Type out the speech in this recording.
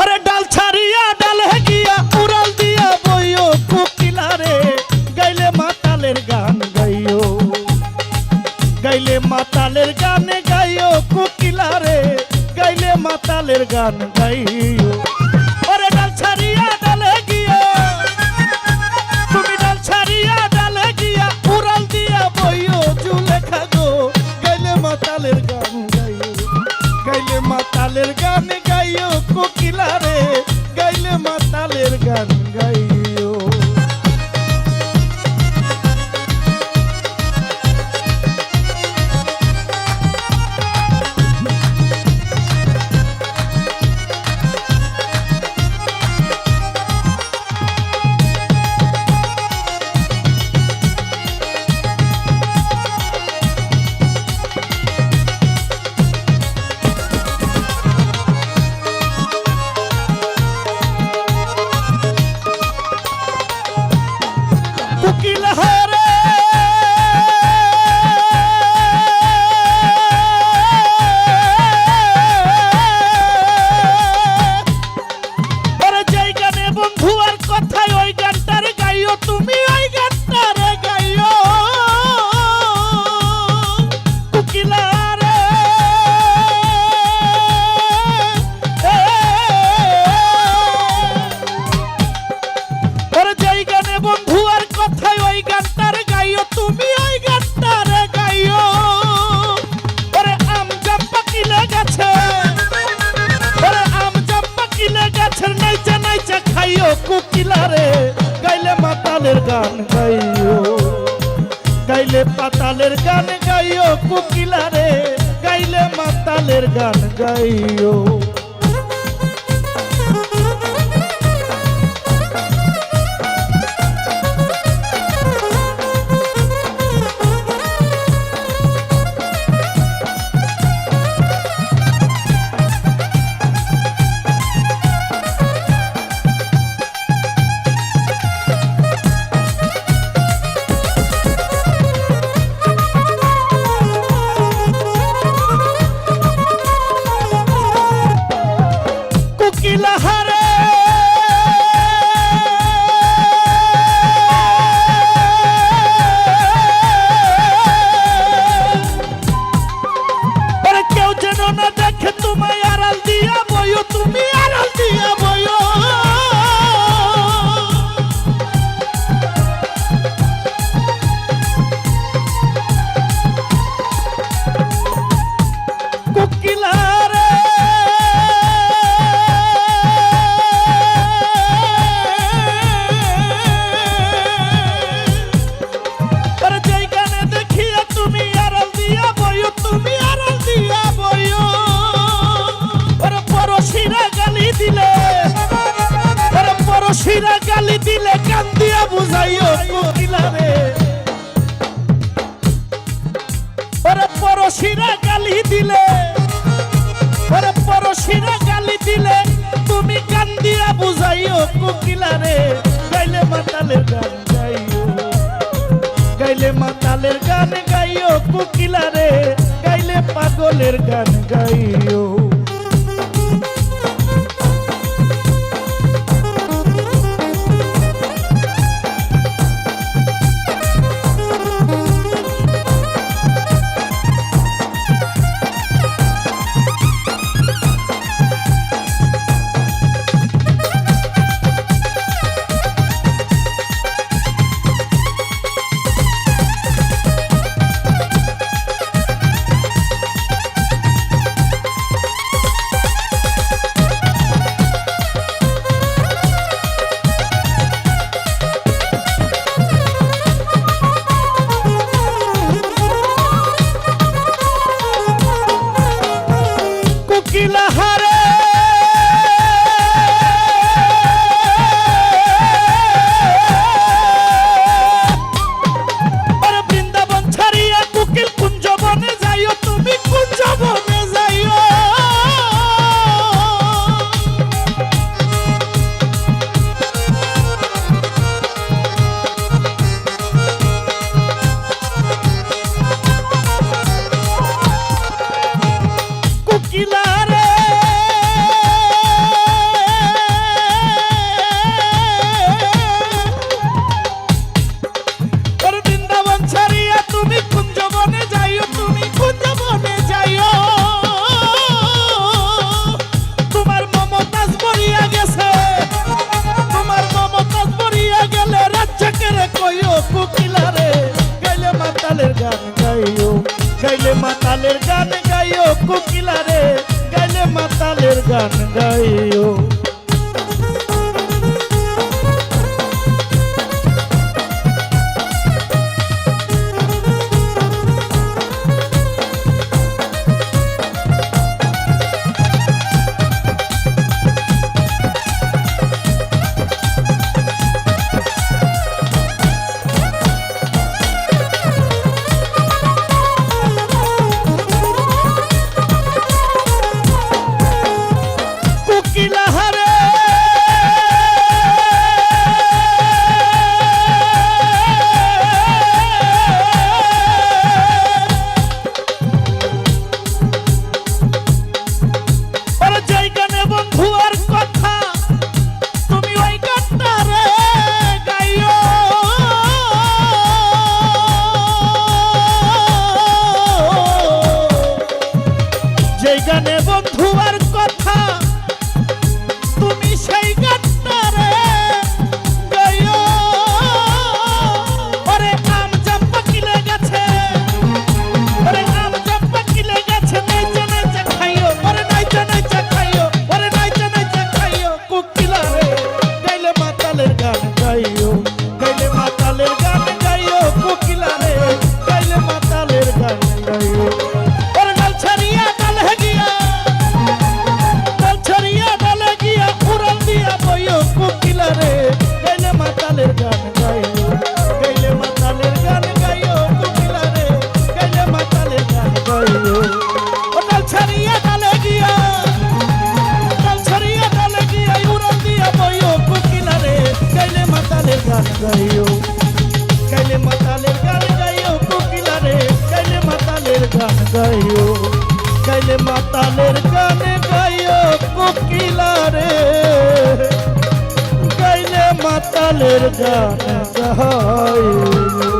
ওরে ডাল ছাড়িয়া ডাল গিয়া উড়াল দিয়া বইও কোকিলারে গাইলে মাতালের গান গাইও। গাইলে মাতালের গানে গাইও কোকিলারে গাইলে মাতালের গান গাইও। ওরে ডাল ছাড়িয়া ডাল গিয়া তুমি ডাল ছাড়িয়া ডাল গিয়া উড়াল দিয়া বইও জুলেখা গো গাইলে মাতালের গান গাইও। গাইলে মাতালের গান গাইও কোকিলারে গাইলে মাতালের গান গাইও পাতালের গান গাইও কুকিলারে। গাইলে মাতালের গান গাইও। ওরে গালি দিলে কান্দিয়া বুঝাইও কোকিলা রে। ওরে পরশিরা গালি দিলে, ওরে পরশিরা গালি দিলে তুমি কান্দিয়া বুঝাইও কোকিলারে গাইলে মাতালের গান গাইও, গাইলে মাতালের গান গাইও কোকিলারে গাইলে পাগলের গান গাইও। গান গাইয়া বন্ধু আর কথা গাইও গাইলে মাতালের গানে গাইও কোকিলা রে গাইলে মাতালের গানে গাইও।